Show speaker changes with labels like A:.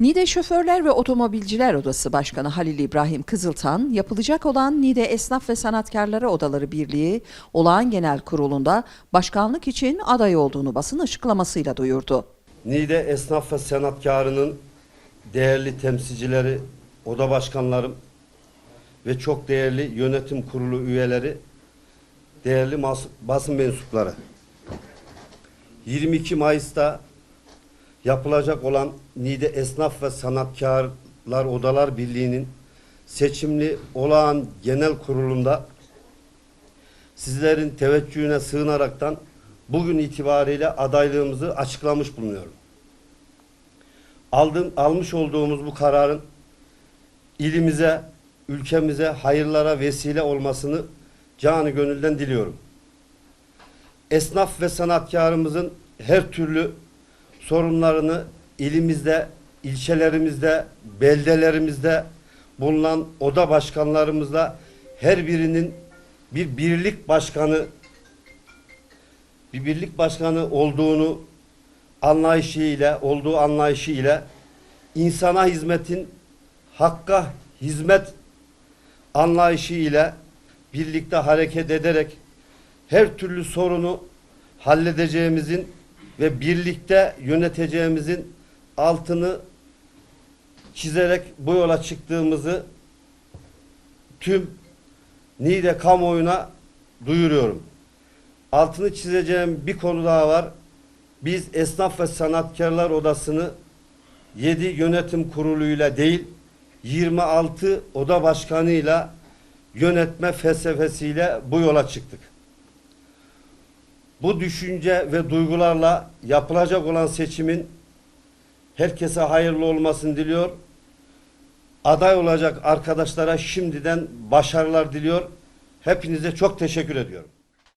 A: Nide Şoförler ve Otomobilciler Odası Başkanı Halil İbrahim Kızıltan, yapılacak olan Nide Esnaf ve Sanatkarları Odaları Birliği Olağan Genel Kurulu'nda başkanlık için aday olduğunu basın açıklamasıyla duyurdu.
B: Niğde esnaf ve sanatkarının değerli temsilcileri, oda başkanlarım ve çok değerli yönetim kurulu üyeleri, değerli basın mensupları. 22 Mayıs'ta yapılacak olan Niğde Esnaf ve Sanatkarlar Odalar Birliği'nin seçimli olağan genel kurulunda sizlerin teveccühüne sığınaraktan bugün itibariyle adaylığımızı açıklamış bulunuyorum. Aldım, almış olduğumuz bu kararın ilimize, ülkemize hayırlara vesile olmasını canı gönülden diliyorum. Esnaf ve sanatkarımızın her türlü sorunlarını ilimizde, ilçelerimizde, beldelerimizde bulunan oda başkanlarımızla her birinin bir birlik başkanı bir birlik başkanı olduğunu anlayışıyla, olduğu anlayışıyla insana hizmetin hakka hizmet anlayışıyla birlikte hareket ederek her türlü sorunu halledeceğimizin ve birlikte yöneteceğimizin altını çizerek bu yola çıktığımızı tüm Niğde kamuoyuna duyuruyorum. Altını çizeceğim bir konu daha var. Biz Esnaf ve Sanatkarlar Odası'nı 7 yönetim kuruluyla değil 26 oda başkanıyla yönetme felsefesiyle bu yola çıktık. Bu düşünce ve duygularla yapılacak olan seçimin herkese hayırlı olmasını diliyor. Aday olacak arkadaşlara şimdiden başarılar diliyor. Hepinize çok teşekkür ediyorum.